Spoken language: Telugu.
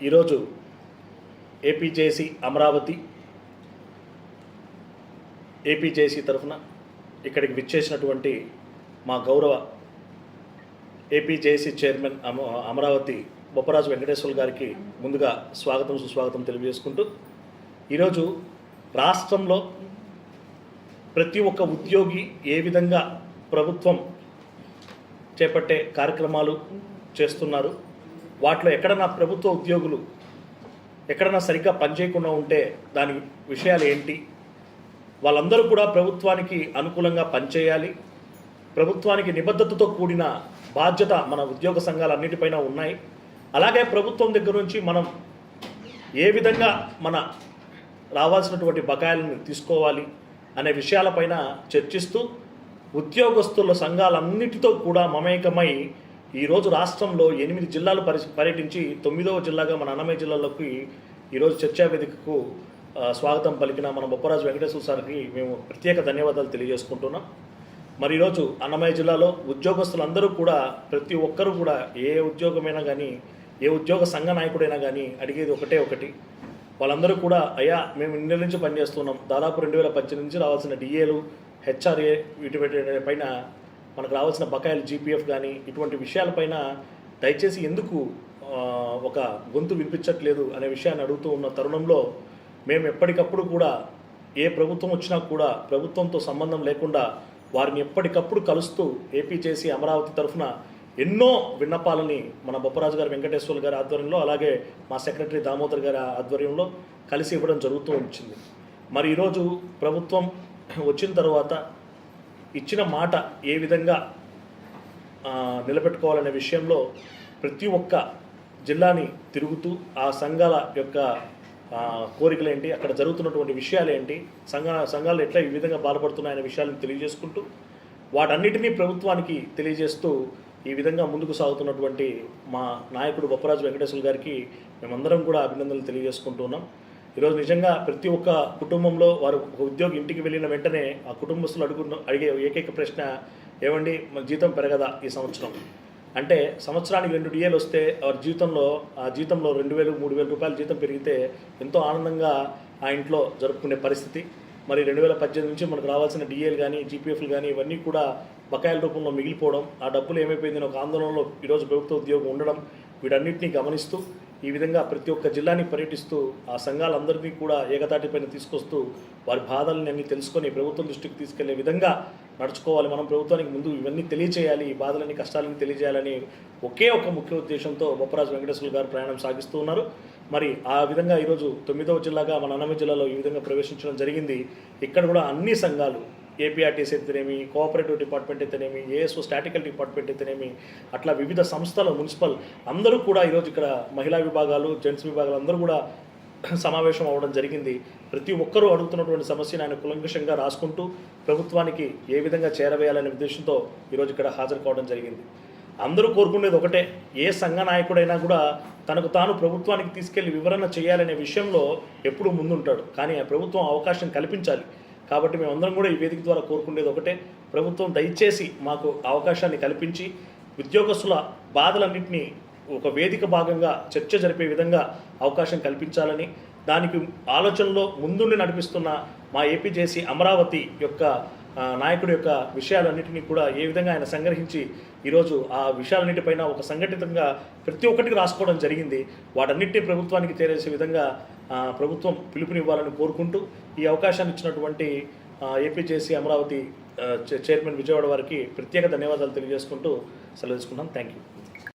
ఈరోజు ఏపీజేసి అమరావతి ఏపీజేసి తరఫున ఇక్కడికి విచ్చేసినటువంటి మా గౌరవ ఏపీజేసి చైర్మన్ అమరావతి బొప్పరాజు వెంకటేశ్వర గారికి ముందుగా స్వాగతం సుస్వాగతం తెలియజేసుకుంటూ ఈరోజు రాష్ట్రంలో ప్రతి ఒక్క ఉద్యోగి ఏ విధంగా ప్రభుత్వం చేపట్టే కార్యక్రమాలు చేస్తున్నారు వాటిలో ఎక్కడన్నా ప్రభుత్వ ఉద్యోగులు ఎక్కడన్నా సరిగ్గా పనిచేయకుండా ఉంటే దాని విషయాలు ఏంటి? వాళ్ళందరూ కూడా ప్రభుత్వానికి అనుకూలంగా పనిచేయాలి. ప్రభుత్వానికి నిబద్ధతతో కూడిన బాధ్యత మన ఉద్యోగ సంఘాలన్నిటిపైన ఉన్నాయి. అలాగే ప్రభుత్వం దగ్గర నుంచి మనం ఏ విధంగా మన రావాల్సినటువంటి బకాయిలను తీసుకోవాలి అనే విషయాలపైన చర్చిస్తూ ఉద్యోగస్తుల సంఘాలన్నిటితో కూడా మమేకమై ఈరోజు రాష్ట్రంలో ఎనిమిది జిల్లాలు పరి పర్యటించి తొమ్మిదవ జిల్లాగా మన అన్నమయ్య జిల్లాలోకి ఈరోజు చర్చా వేదికకు స్వాగతం పలికిన మన బొప్పరాజు వెంకటేశ్వర సార్కి మేము ప్రత్యేక ధన్యవాదాలు తెలియజేసుకుంటున్నాం. మరి ఈరోజు అన్నమయ్య జిల్లాలో ఉద్యోగస్తులందరూ కూడా ప్రతి ఒక్కరూ కూడా ఏ ఉద్యోగమైనా కానీ ఏ ఉద్యోగ సంఘ నాయకుడైనా కానీ అడిగేది ఒకటే ఒకటి. వాళ్ళందరూ కూడా అయ్యా మేము ఇన్ని నుంచి పనిచేస్తున్నాం. దాదాపు రెండు వేల పద్దెనిమిది నుంచి రావాల్సిన డిఏలు హెచ్ఆర్ఏ వీటి పైన మనకు రావాల్సిన బకాయిలు జీపీఎఫ్ కానీ ఇటువంటి విషయాలపైన దయచేసి ఎందుకు ఒక గొంతు వినిపించట్లేదు అనే విషయాన్ని అడుగుతూ ఉన్న తరుణంలో మేము ఎప్పటికప్పుడు కూడా ఏ ప్రభుత్వం వచ్చినా కూడా ప్రభుత్వంతో సంబంధం లేకుండా వారిని ఎప్పటికప్పుడు కలుస్తూ ఏపీ చేసి అమరావతి తరఫున ఎన్నో విన్నపాలని మన బొప్పరాజు గారి వెంకటేశ్వర గారి ఆధ్వర్యంలో అలాగే మా సెక్రటరీ దామోదర్ గారి ఆధ్వర్యంలో కలిసి ఇవ్వడం జరుగుతూ వచ్చింది. మరి ఈరోజు ప్రభుత్వం వచ్చిన తర్వాత ఇచ్చిన మాట ఏ విధంగా నిలబెట్టుకోవాలనే విషయంలో ప్రతి ఒక్క జిల్లాని తిరుగుతూ ఆ సంఘాల యొక్క కోరికలు ఏంటి అక్కడ జరుగుతున్నటువంటి విషయాలు ఏంటి సంఘ సంఘాలు ఎట్లా ఈ విధంగా బాధపడుతున్నాయనే విషయాలను తెలియజేసుకుంటూ వాటన్నిటినీ ప్రభుత్వానికి తెలియజేస్తూ ఈ విధంగా ముందుకు సాగుతున్నటువంటి మా నాయకుడు బొప్పరాజు వెంకటేశ్వర గారికి మేమందరం కూడా అభినందనలు తెలియజేసుకుంటున్నాం ఈరోజు నిజంగా ప్రతి ఒక్క కుటుంబంలో వారు ఒక ఉద్యోగి ఇంటికి వెళ్ళిన వెంటనే ఆ కుటుంబస్తులు అడుగున్న అడిగే ఏకైక ప్రశ్న ఏమండి మన జీతం పెరగదా ఈ సంవత్సరం? అంటే సంవత్సరానికి రెండు డిఏలు వస్తే వారి జీవితంలో ఆ జీతంలో రెండు వేలు మూడు వేల రూపాయల జీతం పెరిగితే ఎంతో ఆనందంగా ఆ ఇంట్లో జరుపుకునే పరిస్థితి. మరి రెండు వేల పద్దెనిమిది నుంచి మనకు రావాల్సిన డిఏలు కానీ జీపీఎఫ్లు కానీ ఇవన్నీ కూడా బకాయిల రూపంలో మిగిలిపోవడం ఆ డబ్బులు ఏమైపోయిందని ఒక ఆందోళనలో ఈరోజు ప్రభుత్వ ఉద్యోగం ఉండడం వీటన్నిటిని గమనిస్తూ ఈ విధంగా ప్రతి ఒక్క జిల్లాని పర్యటిస్తూ ఆ సంఘాలందరినీ కూడా ఏకతాటిపైన తీసుకొస్తూ వారి బాధల్ని అన్ని తెలుసుకొని ప్రభుత్వం దృష్టికి తీసుకెళ్ళే విధంగా నడుచుకోవాలి మనం ప్రభుత్వానికి ముందు ఇవన్నీ తెలియచేయాలి ఈ బాధలని కష్టాలని తెలియజేయాలని ఒకే ఒక ముఖ్య ఉద్దేశంతో బొప్పరాజు వెంకటేశ్వర గారు ప్రయాణం సాగిస్తూ ఉన్నారు. మరి ఆ విధంగా ఈరోజు తొమ్మిదవ జిల్లాగా మన అన్నమయ్య జిల్లాలో ఈ విధంగా ప్రవేశించడం జరిగింది. ఇక్కడ కూడా అన్ని సంఘాలు ఏపీఆర్టీసీ అయితేనేమి కోఆపరేటివ్ డిపార్ట్మెంట్ అయితేనేమి ఏఎస్ఓ స్టాటికల్ డిపార్ట్మెంట్ అయితేనేమి అట్లా వివిధ సంస్థల మున్సిపల్ అందరూ కూడా ఈరోజు ఇక్కడ మహిళా విభాగాలు జెంట్స్ విభాగాలు అందరూ కూడా సమావేశం అవ్వడం జరిగింది. ప్రతి ఒక్కరూ అడుగుతున్నటువంటి సమస్యను ఆయన కులంకషంగా రాసుకుంటూ ప్రభుత్వానికి ఏ విధంగా చేరవేయాలనే ఉద్దేశంతో ఈరోజు ఇక్కడ హాజరు కావడం జరిగింది. అందరూ కోరుకునేది ఒకటే ఏ సంఘ నాయకుడైనా కూడా తనకు తాను ప్రభుత్వానికి తీసుకెళ్ళి వివరణ చేయాలనే విషయంలో ఎప్పుడూ ముందుంటాడు. కానీ ఆ ప్రభుత్వం అవకాశం కల్పించాలి. కాబట్టి మేమందరం కూడా ఈ వేదిక ద్వారా కోరుకునేది ఒకటే. ప్రభుత్వం దయచేసి మాకు అవకాశాన్ని కల్పించి ఉద్యోగస్తుల బాధలన్నింటినీ ఒక వేదిక భాగంగా చర్చ జరిపే విధంగా అవకాశం కల్పించాలని దానికి ఆలోచనలో ముందుండి నడిపిస్తున్న మా ఏపీజేసీ అమరావతి యొక్క నాయకుడి యొక్క విషయాలన్నింటినీ కూడా ఏ విధంగా ఆయన సంగ్రహించి ఈరోజు ఆ విషయాలన్నిటిపైన ఒక సంఘటితంగా ప్రతి ఒక్కటికి రాసుకోవడం జరిగింది. వాటన్నిటిని ప్రభుత్వానికి చేరేసే విధంగా ప్రభుత్వం పిలుపునివ్వాలని కోరుకుంటూ ఈ అవకాశాన్ని ఇచ్చినటువంటి ఏపీజేసి అమరావతి చైర్మన్ విజయవాడ వారికి ప్రత్యేక ధన్యవాదాలు తెలియజేసుకుంటూ సెలవు తీసుకున్నాం థ్యాంక్ యూ